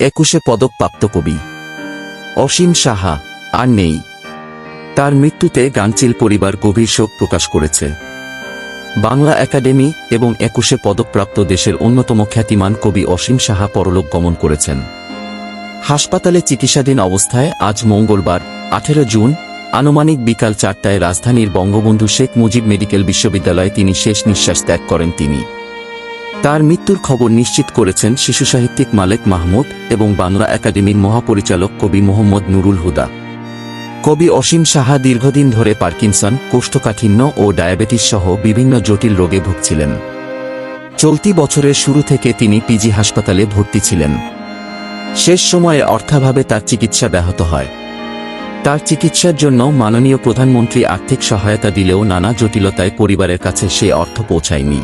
একুশে পদকপ্রাপ্ত কবি। অসীম সাহা, আর নেই। তার মৃত্যুতে গানচিল পরিবার গভীর শোক প্রকাশ করেছে। বাংলা একাডেমি এবং একুশে পদকপ্রাপ্ত দেশের অন্যতম খ্যাতিমান কবি অসীম সাহা পরলোক গমন করেছেন। হাসপাতালে চিকিৎসাধীন অবস্থায় আজ মঙ্গলবার, আঠেরো জুন, আনুমানিক বিকাল চারটায় রাজধানীর বঙ্গবন্ধু শেখ মুজিব মেডিকেল বিশ্ববিদ্যালয়ে তিনি শেষ নিঃশ্বাস ত্যাগ করেন তিনি। তার মৃত্যুর খবর নিশ্চিত করেছেন শিশু সাহিত্যিক মালেক মাহমুদ এবং বাংলা একাডেমির মহাপরিচালক কবি মোহাম্মদ নুরুল হুদা। কবি অসীম সাহা দীর্ঘদিন ধরে পার্কিনসন, কোষ্ঠকাঠিন্য ও ডায়াবেটিস সহ বিভিন্ন জটিল রোগে ভুগছিলেন। চলতি বছরের শুরু থেকে তিনি পিজি হাসপাতালে ভর্তি ছিলেন। শেষ সময়ে অর্থাভাবে তার চিকিৎসা ব্যাহত হয়। তার চিকিৎসার জন্য মাননীয় প্রধানমন্ত্রী আর্থিক সহায়তা দিলেও নানা জটিলতায় পরিবারের কাছে সে অর্থ পৌঁছায়নি।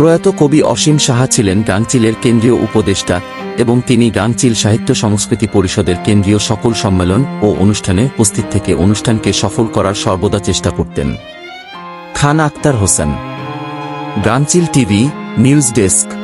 প্রয়াত কবি অসীম সাহা ছিলেন গাংচিলের কেন্দ্রীয় উপদেষ্টা এবং তিনি গাংচিল সাহিত্য সংস্কৃতি পরিষদের কেন্দ্রীয় সকল সম্মেলন ও অনুষ্ঠানে উপস্থিত থেকে অনুষ্ঠানকে সফল করার সর্বদা চেষ্টা করতেন। Khan Akhtar Hossain. Gangchil TV, news desk.